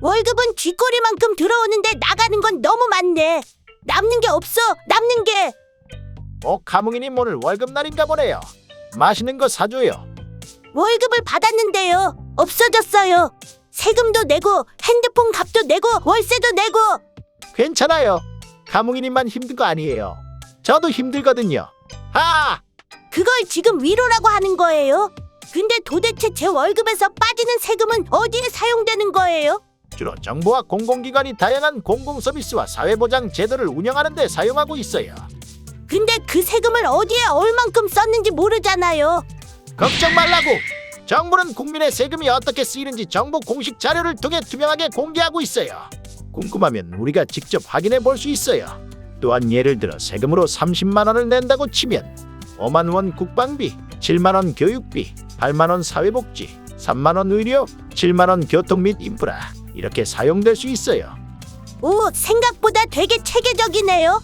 월급은 쥐꼬리만큼 들어오는데 나가는 건 너무 많네. 남는 게 없어. 남는 게. 어 가뭉이님 오늘 월급날인가 보네요. 맛있는 거 사줘요. 월급을 받았는데요. 없어졌어요. 세금도 내고 핸드폰 값도 내고 월세도 내고 괜찮아요. 가뭉이님만 힘든 거 아니에요. 저도 힘들거든요. 아! 그걸 지금 위로라고 하는 거예요. 근데 도대체 제 월급에서 빠지는 세금은 어디에 사용되는 거예요? 주로 정부와 공공기관이 다양한 공공서비스와 사회보장 제도를 운영하는 데 사용하고 있어요. 근데 그 세금을 어디에 얼만큼 썼는지 모르잖아요. 걱정 말라고. 정부는 국민의 세금이 어떻게 쓰이는지 정부 공식 자료를 통해 투명하게 공개하고 있어요. 궁금하면 우리가 직접 확인해 볼 수 있어요. 또한 예를 들어 세금으로 30만 원을 낸다고 치면 5만 원 국방비, 7만 원 교육비, 8만 원 사회복지, 3만 원 의료, 7만 원 교통 및 인프라 이렇게 사용될 수 있어요. 오, 생각보다 되게 체계적이네요.